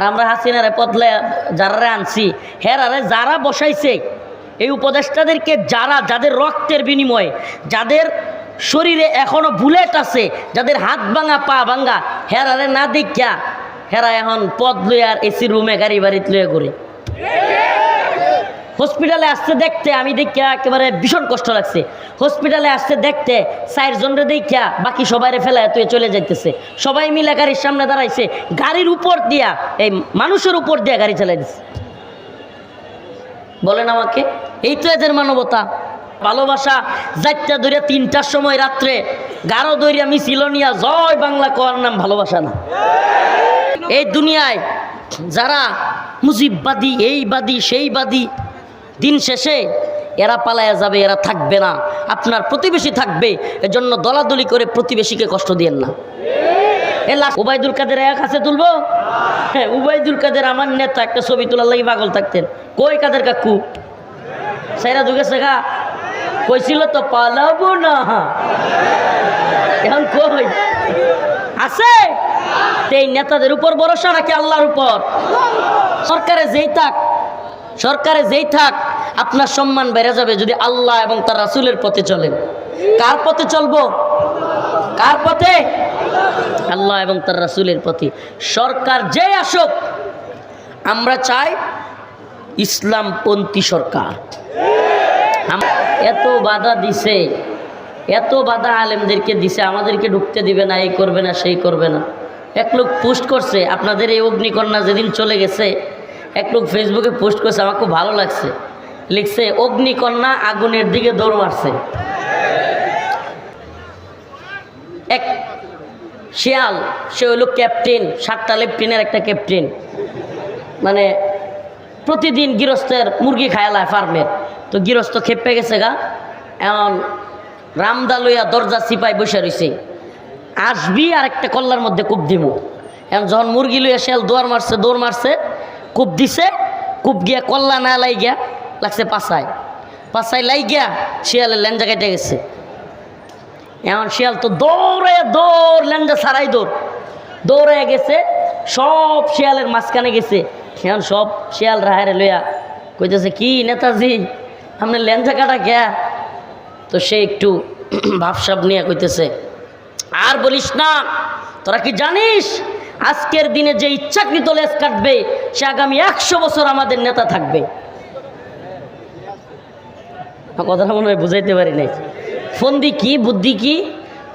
আর আমরা হাসিনারে পদলে যারা আনছি হের হেরারে যারা বসাইছে, এই উপদেষ্টাদেরকে যারা, যাদের রক্তের বিনিময়ে, যাদের শরীরে এখনও বুলেট আছে, যাদের হাত ভাঙা, পা ভাঙা হের হেরারে না দেখিয়া, হেরা এখন পদ লইয়ার এসি রুমে গাড়ি বাড়িতে লইয়া ঘুরে। হসপিটালে আসতে দেখতে আমি দেখিয়া একেবারে ভীষণ কষ্ট লাগছে। হসপিটালে আসতে দেখতে চারজনরে দেখিয়া বাকি সবাইরে ফেলায় তুই চলে যাইতেছে। সবাই মিলে গাড়ির সামনে দাঁড়াইছে। গাড়ির উপর দিয়া, এই মানুষের উপর দিয়া গাড়ি চালাই দিচ্ছে বলেন আমাকে, এই তো এদের মানবতা। ভালোবাসা যাইটা ধরিয়া তিনটার সময় রাত্রে গাঢ় দরিয়া মিছিল নিয়া জয় বাংলা কর নাম ভালোবাসা না। এই দুনিয়ায় যারা মুজিববাদী এইবাদী সেইবাদী দিন শেষে এরা পালায়া যাবে, এরা থাকবে না। আপনার প্রতিবেশী থাকবে, এজন্য দলাদলি করে প্রতিবেশীকে কষ্ট দিয়েন না। এ লাস্ট উবাইদুল কাদের এক আছে তুলবো? হ্যাঁ উবাইদুল কাদের আমার নেতা, একটা ছবি তোলার লাগি পাগল থাকতেন। কই কাদের কাকু? সাইরা ঢুকেছে গা কইছিল তো পালাবো না। এখন কই? আছে? এই নেতাদের উপর ভরসা নাকি আল্লাহর উপর? সরকারে যেই থাক, সরকারে যেই থাক আপনার সম্মান বেড়ে যাবে যদি আল্লাহ এবং তার রাসুলের পথে চলেন। কার পথে চলবো? কার পথে? আল্লাহ এবং তার রাসুলের পথে। সরকার যে আসুক, আমরা চাই ইসলামপন্থী সরকার। এত বাধা দিছে, এত বাধা আলেমদেরকে দিছে, আমাদেরকে ঢুকতে দিবে না, এই করবে না, সেই করবে না। এক লোক পোস্ট করছে, আপনাদের এই অগ্নিকন্যা যেদিন চলে গেছে, এক লোক ফেসবুকে পোস্ট করছে, আমার খুব ভালো লাগছে। লিখছে, অগ্নিকন্যা আগুনের দিকে দৌড় মারছে। এক শিয়াল, সে হলো ক্যাপ্টেন, সাতটা লেফটেনের একটা ক্যাপ্টেন। মানে প্রতিদিন গৃহস্থের মুরগি খায়ালায় ফার্মের তো গৃহস্থ খেপে গেছে গা, এমন রামদা লইয়া দরজা চিপাই বসে রইছে। আসবি আর একটা কল্লার মধ্যে কূপ দিব এখন যখন মুরগি লইয়া শিয়াল দৌড় মারছে দৌড় মারছে, কূপ দিছে, কূপ গিয়া কল্লা না লাই গিয়া লাগছে পাশায় পাশায় লাই গিয়া শিয়ালের লেঞ্জা কেটে গেছে। এমন শিয়াল তো দৌড়ে, দৌড় লেঞ্জা ছাড়াই দৌড়। দৌড়ে গেছে, সব শিয়ালের মাঝখানে গেছে। এখন সব শিয়াল রাহারে লইয়া কইতেছে, কি নেতাজি আপনার লেঞ্জা কাটা কে? তো সে একটু ভাবসাব নিয়ে কইতেছে, আর বলিস না, তোরা কি জানিস, আজকের দিনে যে ইচ্ছাকৃত লেজ কাটবে, সে আগামী একশো বছর আমাদের নেতা থাকবে। কথাটা মনে হয় বুঝাইতে পারি নাই। ফন্দি কি, বুদ্ধি কি?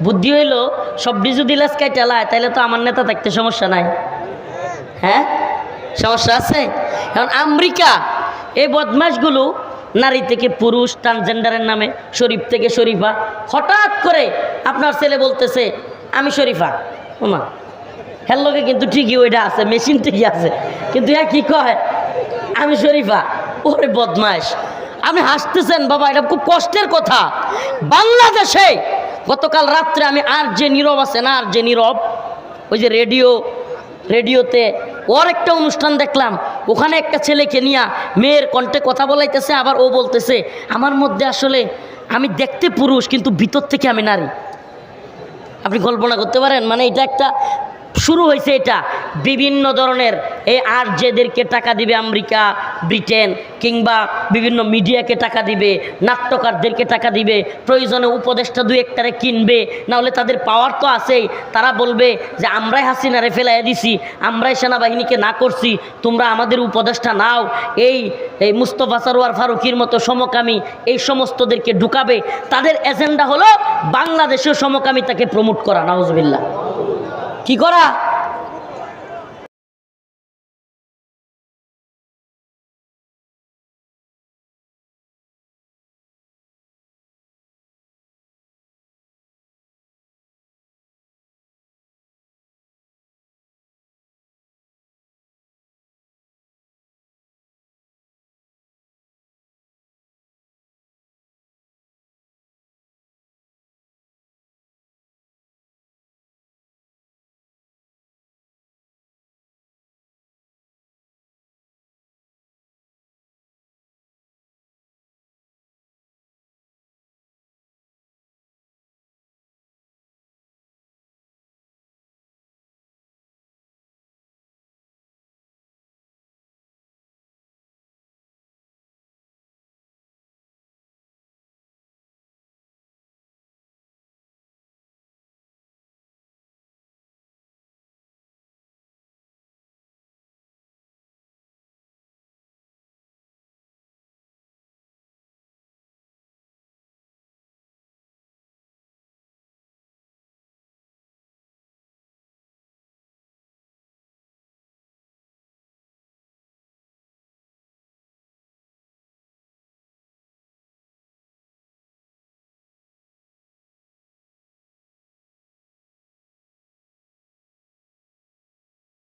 বুদ্ধি হইল সবটি যদি লেস কাইটা লায় তাহলে তো আমার নেতা থাকতে সমস্যা নাই। হ্যাঁ? সমস্যা আছে? এখন আমেরিকা, এই বদমাসগুলো নারী থেকে পুরুষ ট্রান্সজেন্ডারের নামে, শরীফ থেকে শরীফা, হঠাৎ করে আপনার ছেলে বলতেছে, আমি শরীফা। ওমা হ্যার লোকে কিন্তু ঠিকই ওইটা আছে, মেশিন ঠিকই আছে, কিন্তু হ্যাঁ কি কয়? আমি শরীফা। ওরে বদমাস আপনি হাসতেছেন, বাবা, এটা খুব কষ্টের কথা। বাংলাদেশে গতকাল রাত্রে আমি আর যে নীরব আছে না আর যে নীরব, ওই যে রেডিও, রেডিওতে ওর একটা অনুষ্ঠান দেখলাম। ওখানে একটা ছেলেকে নিয়ে মেয়ের কণ্ঠে কথা বলাইতেছে, আবার ও বলতেছে, আমার মধ্যে আসলে আমি দেখতে পুরুষ, কিন্তু ভিতর থেকে আমি নারী। আপনি কল্পনা করতে পারেন? মানে এটা একটা, শুরু হয়েছে এটা। বিভিন্ন ধরনের এই আর যেদেরকে টাকা দিবে আমেরিকা, ব্রিটেন কিংবা বিভিন্ন মিডিয়াকে টাকা দিবে, নাট্যকারদেরকে টাকা দিবে, প্রয়োজনে উপদেষ্টা দুই একটারে কিনবে না হলে তাদের পাওয়ার তো আছেই। তারা বলবে যে, আমরাই হাসিনারে ফেলাই দিছি, আমরাই সেনাবাহিনীকে না করছি, তোমরা আমাদের উপদেষ্টা নাও। এই এই মুস্তফা সারোয়ার ফারুকির মতো সমকামী এই সমস্তদেরকে ঢুকাবে। তাদের এজেন্ডা হলো বাংলাদেশের সমকামিতাকে প্রমোট করা নাউজবিল্লা কি করা?